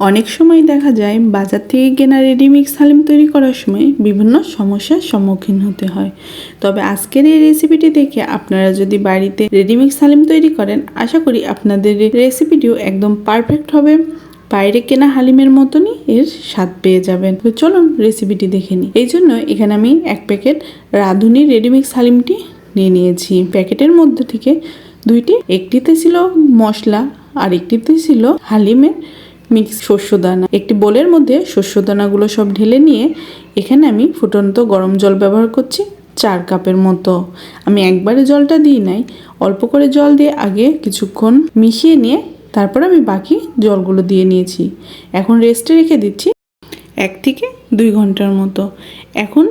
অনেক সময় দেখা যায় বাজার থেকে কেনা রেডিমিক্স হালিম তৈরি করার সময় বিভিন্ন সমস্যার সম্মুখীন হতে হয়। তবে আজকের এই রেসিপিটি দেখে আপনারা যদি বাড়িতে রেডিমিক্স হালিম তৈরি করেন, আশা করি আপনাদের রেসিপিটিও একদম পারফেক্ট হবে। বাইরে কেনা হালিমের মতনই এর স্বাদ পেয়ে যাবেন। তো চলুন রেসিপিটি দেখে নিই। এই জন্য এখানে আমি এক প্যাকেট রাঁধুনি রেডিমিক্স হালিমটি নিয়ে নিয়েছি। প্যাকেটের মধ্যে থেকে দুইটি একটিতে ছিল মশলা আর একটিতে ছিল হালিমের মিক্স শস্য দানা একটি বোলের মধ্যে শস্য দানাগুলো সব ঢেলে নিয়ে এখানে আমি ফুটন্ত গরম জল ব্যবহার করছি চার কাপের মতো। আমি একবারে জলটা দিই নাই, অল্প করে জল দিয়ে আগে কিছুক্ষণ মিশিয়ে নিয়ে তারপর আমি বাকি জলগুলো দিয়ে নিয়েছি। এখন রেস্টে রেখে দিচ্ছি এক থেকে দুই ঘণ্টার মতো। এখন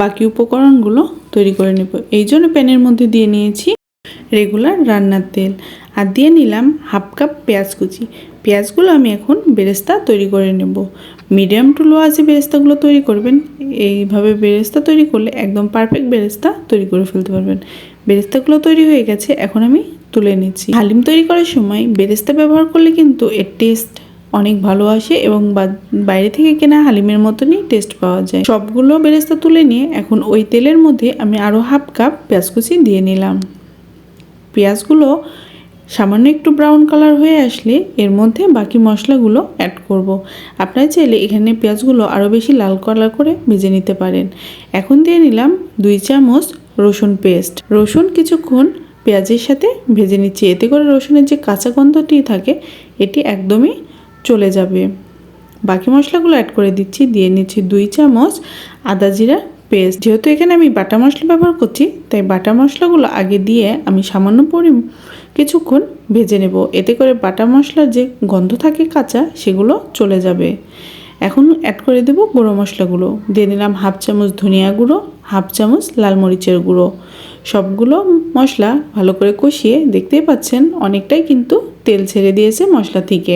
বাকি উপকরণগুলো তৈরি করে নেব। এই জন্য প্যানের মধ্যে দিয়ে নিয়েছি রেগুলার রান্নার তেল। আর দিয়ে নিলাম হাফ কাপ পেঁয়াজ কুচি। পেঁয়াজগুলো আমি এখন বেরেস্তা তৈরি করে নেব। মিডিয়াম টু লো আছে বেরেস্তাগুলো তৈরি করবেন। এইভাবে বেরেস্তা তৈরি করলে একদম পারফেক্ট বেরেস্তা তৈরি করে ফেলতে পারবেন। বেরেস্তাগুলো তৈরি হয়ে গেছে, এখন আমি তুলে নিচ্ছি। হালিম তৈরি করার সময় বেরেস্তা ব্যবহার করলে কিন্তু এর টেস্ট অনেক ভালো আসে এবং বাইরে থেকে কেনা হালিমের মতনই টেস্ট পাওয়া যায়। সবগুলো বেরেস্তা তুলে নিয়ে এখন ওই তেলের মধ্যে আমি আরও হাফ কাপ পেঁয়াজ কুচি দিয়ে নিলাম। পেঁয়াজগুলো সামান্য একটু ব্রাউন কালার হয়ে আসলে এর মধ্যে বাকি মশলাগুলো অ্যাড করব। আপনারা চাইলে এখানে পেঁয়াজগুলো আরও বেশি লাল কালার করে ভেজে নিতে পারেন। এখন দিয়ে নিলাম দুই চামচ রসুন পেস্ট রসুন কিছুক্ষণ পেঁয়াজের সাথে ভেজে নিচ্ছি। এতে করে রসুনের যে কাঁচা গন্ধটি থাকে, এটি একদমই চলে যাবে। বাকি মশলাগুলো অ্যাড করে দিচ্ছি। দিয়ে নিচ্ছি দুই চামচ আদা জিরা পেস্ট যেহেতু এখানে আমি বাটা মশলা ব্যবহার করছি, তাই বাটা মশলাগুলো আগে দিয়ে আমি সামান্য পরি কিছুক্ষণ ভেজে নেব। এতে করে বাটা মশলার যে গন্ধ থাকে কাঁচা, সেগুলো চলে যাবে। এখন অ্যাড করে দেব গুঁড়ো মশলাগুলো। দিয়ে দিলাম হাফ চামচ ধনিয়া গুঁড়ো, হাফ চামচ লাল মরিচের গুঁড়ো। সবগুলো মশলা ভালো করে কষিয়ে দেখতেই পাচ্ছেন অনেকটাই কিন্তু তেল ছেড়ে দিয়েছে মশলা থেকে।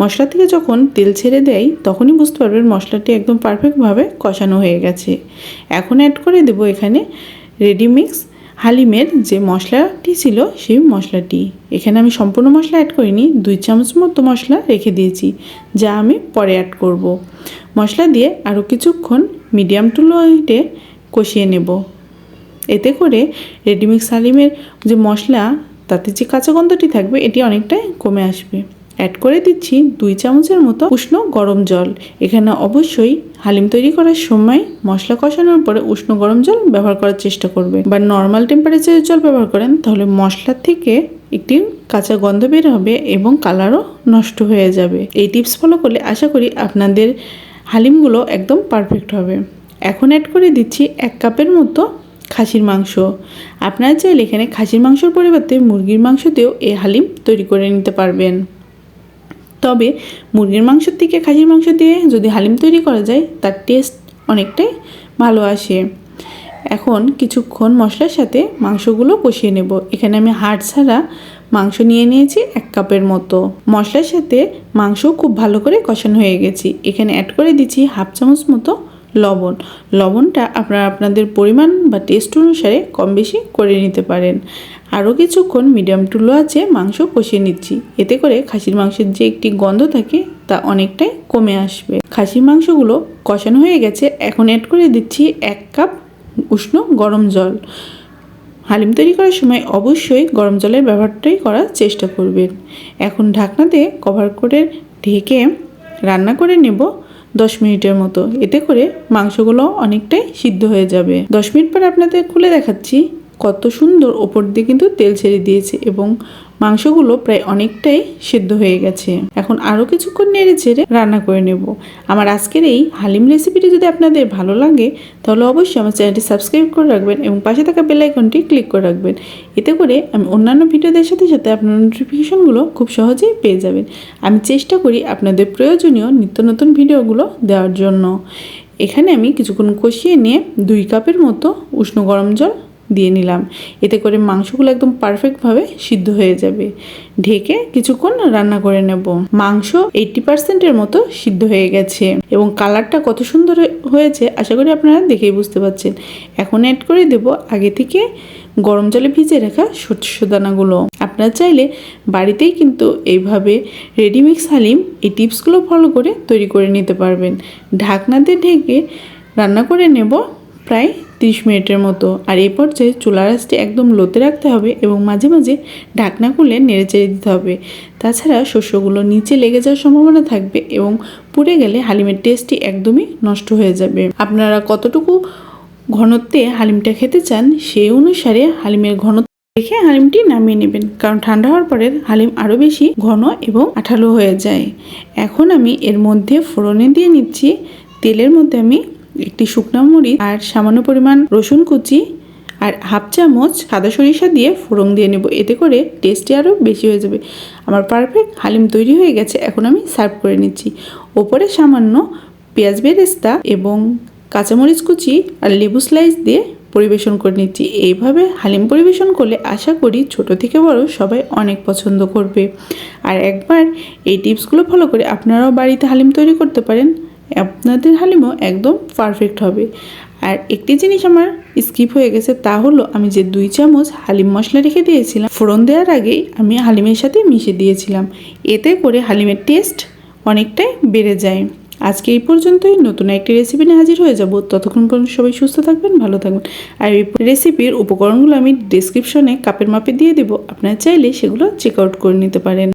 মশলা থেকে যখন তেল ছেড়ে দেয়, তখনই বুঝতে পারবেন মশলাটি একদম পারফেক্টভাবে কষানো হয়ে গেছে। এখন অ্যাড করে দেব এখানে রেডি রেডিমিক্স হালিমের যে মশলাটি ছিল, সেই মশলাটি। এখানে আমি সম্পূর্ণ মশলা অ্যাড করিনি, দুই চামচ মতো মশলা রেখে দিয়েছি, যা আমি পরে অ্যাড করব। মশলা দিয়ে আরও কিছুক্ষণ মিডিয়াম টু লো হিটে কষিয়ে নেব। এতে করে রেডিমিক্স হালিমের যে মশলা, তাতে যে কাঁচা গন্ধটি থাকবে, এটি অনেকটাই কমে আসবে। অ্যাড করে দিচ্ছি দুই চামচের মতো উষ্ণ গরম জল। এখানে অবশ্যই হালিম তৈরি করার সময় মশলা কষানোর পরে উষ্ণ গরম জল ব্যবহার করার চেষ্টা করবে। বা নর্মাল টেম্পারেচারের জল ব্যবহার করেন, তাহলে মশলার থেকে একটি কাঁচা গন্ধ বের হবে এবং কালারও নষ্ট হয়ে যাবে। এই টিপস ফলো করলে আশা করি আপনাদের হালিমগুলো একদম পারফেক্ট হবে। এখন অ্যাড করে দিচ্ছি এক কাপের মতো খাসির মাংস। আপনারা চাইলে এখানে খাসির মাংসর পরিবর্তে মুরগির মাংস দিয়েও এই হালিম তৈরি করে নিতে পারবেন। তবে মুরগির মাংসের থেকে খাসির মাংস দিয়ে যদি হালিম তৈরি করা যায়, তার টেস্ট অনেকটাই ভালো আসে। এখন কিছুক্ষণ মশলার সাথে মাংসগুলো কষিয়ে নেব। এখানে আমি হাড় ছাড়া মাংস নিয়ে নিয়েছি এক কাপের মতো। মশলার সাথে মাংস খুব ভালো করে কষানো হয়ে গেছি। এখানে অ্যাড করে দিচ্ছি হাফ চামচ মতো লবণ। লবণটা আপনারা আপনাদের পরিমাণ বা টেস্ট অনুসারে কম বেশি করে নিতে পারেন। আরও কিছুক্ষণ মিডিয়াম টু লো আছে মাংস কষিয়ে নিচ্ছি। এতে করে খাসির মাংসের যে একটি গন্ধ থাকে তা অনেকটাই কমে আসবে। খাসির মাংসগুলো কষানো হয়ে গেছে। এখন অ্যাড করে দিচ্ছি এক কাপ উষ্ণ গরম জল। হালিম তৈরি করার সময় অবশ্যই গরম জলের ব্যবহারটাই করার চেষ্টা করবেন। এখন ঢাকনাতে কভার করে ঢেকে রান্না করে নেব। দশ মিনিটের মতো। এতে করে মাংসগুলো অনেকটাই সিদ্ধ হয়ে যাবে। দশ মিনিট পর আপনাদের খুলে দেখাচ্ছি কত সুন্দর ওপর দিয়ে কিন্তু তেল ছেড়ে দিয়েছে এবং মাংসগুলো প্রায় অনেকটাই সিদ্ধ হয়ে গেছে। এখন আরও কিছুক্ষণ নেড়ে ছেড়ে রান্না করে নেব। আমার আজকের এই হালিম রেসিপিটি যদি আপনাদের ভালো লাগে, তাহলে অবশ্যই আমার চ্যানেলটি সাবস্ক্রাইব করে রাখবেন এবং পাশে থাকা বেল আইকনটি ক্লিক করে রাখবেন। এতে করে আমি অন্যান্য ভিডিওদের সাথে সাথে আপনার নোটিফিকেশনগুলো খুব সহজেই পেয়ে যাবেন। আমি চেষ্টা করি আপনাদের প্রয়োজনীয় নিত্য নতুন ভিডিওগুলো দেওয়ার জন্য। এখানে আমি কিছুক্ষণ কষিয়ে নিয়ে দুই কাপের মতো উষ্ণ গরম জল দিয়ে নিলাম। এতে করে মাংসগুলো একদম পারফেক্টভাবে সিদ্ধ হয়ে যাবে। ঢেকে কিছুক্ষণ রান্না করে নেব। মাংস এইটটি পার্সেন্টের মতো সিদ্ধ হয়ে গেছে এবং কালারটা কত সুন্দর হয়েছে আশা করি আপনারা দেখেই বুঝতে পারছেন। এখন অ্যাড করে দেব আগে থেকে গরম জলে ভিজে রাখা শস্য দানাগুলো। আপনারা আপনারা চাইলে বাড়িতেই কিন্তু এইভাবে রেডিমিক্স হালিম এই টিপসগুলো ফলো করে তৈরি করে নিতে পারবেন। ঢাকনাতে ঢেকে রান্না করে নেব প্রায় তিরিশ মিনিটের মতো। আর এই পর্যায়ে চুলার আঁচটি একদম লোতে রাখতে হবে এবং মাঝে মাঝে ঢাকনা খুলে নেড়ে চেড়ে দিতে হবে। তাছাড়া শস্যগুলো নিচে লেগে যাওয়ার সম্ভাবনা থাকবে এবং পুড়ে গেলে হালিমের টেস্টটি একদমই নষ্ট হয়ে যাবে। আপনারা কতটুকু ঘনত্বে হালিমটা খেতে চান সেই অনুসারে হালিমের ঘনত্ব দেখে হালিমটি নামিয়ে নেবেন। কারণ ঠান্ডা হওয়ার পরে হালিম আরও বেশি ঘন এবং আঠালো হয়ে যায়। এখন আমি এর মধ্যে ফোড়নে দিয়ে নিচ্ছি। তেলের মধ্যে আমি একটি শুকনো মরিচ আর সামান্য পরিমাণ রসুন কুচি আর হাফ চামচ সাদা সরিষা দিয়ে ফোড়ন দিয়ে নেব। এতে করে টেস্টটি আরও বেশি হয়ে যাবে। আমার পারফেক্ট হালিম তৈরি হয়ে গেছে, এখন আমি সার্ভ করে নিচ্ছি। ওপরে সামান্য পেঁয়াজ বেরেস্তা এবং কাঁচামরিচ কুচি আর লেবু স্লাইস দিয়ে পরিবেশন করে নিচ্ছি। এইভাবে হালিম পরিবেশন করলে আশা করি ছোট থেকে বড় সবাই অনেক পছন্দ করবে। আর একবার এই টিপসগুলো ফলো করে আপনারাও বাড়িতে হালিম তৈরি করতে পারেন। আপনাদের হালিমও একদম পারফেক্ট হবে। আর একটি জিনিস আমার স্কিপ হয়ে গেছে তা হলো আমি যে দুই চামচ হালিম মশলা রেখে দিয়েছিলাম, ফোড়ন দেওয়ার আগেই আমি হালিমের সাথে মিশে দিয়েছিলাম। এতে করে হালিমের টেস্ট অনেকটাই বেড়ে যায়। আজকে এই পর্যন্তই, নতুন একটি রেসিপি নিয়ে হাজির হয়ে যাব। ততক্ষণ পর্যন্ত সবাই সুস্থ থাকবেন, ভালো থাকবেন। আর এই রেসিপির উপকরণগুলো আমি ডিসক্রিপশনে কাপের মাপে দিয়ে দেবো। আপনারা চাইলে সেগুলো চেক আউট করে নিতে পারেন।